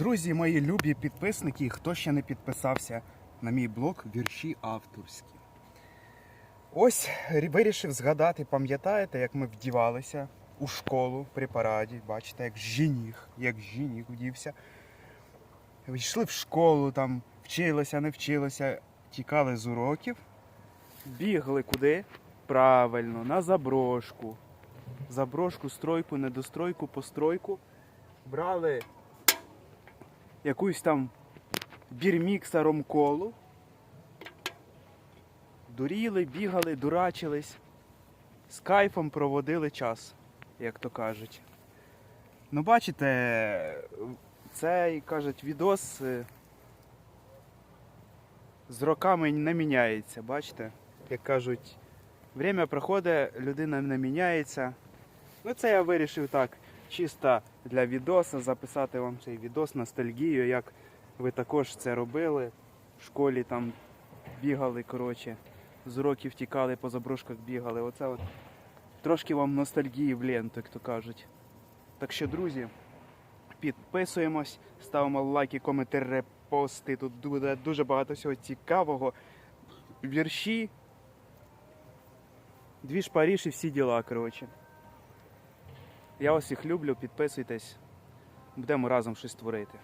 Друзі, мої любі підписники, хто ще не підписався на мій блог вірші авторські. Ось вирішив згадати, пам'ятаєте, як ми вдівалися у школу при параді, бачите, як жених, як жених вдівся. Йшли в школу, там вчилися, не вчилися, тікали з уроків. Бігли куди? Правильно, на заброшку. Заброшку, стройку, недостройку, постройку. Брали якусь там бірмікса ромколу. Дуріли, бігали, дурачились. З кайфом проводили час, як то кажуть. Ну, бачите, цей, кажуть, відос е, з роками не міняється, бачите? Як кажуть, время проходить, людина не міняється. Ну, це я вирішив так, чисто для відоса записати вам цей відос, ностальгію, як ви також це робили. В школі там бігали, коротше, з уроків тікали, по заброшках бігали. Оце от трошки вам ностальгії в ленту, як то кажуть. Так що, друзі, підписуємось, ставимо лайки, коменти, репости. Тут буде дуже багато всього цікавого. Вірші, дві ж Паріж і всі діла, коротше. Я вас всіх люблю, підписуйтесь. Будемо разом щось творити.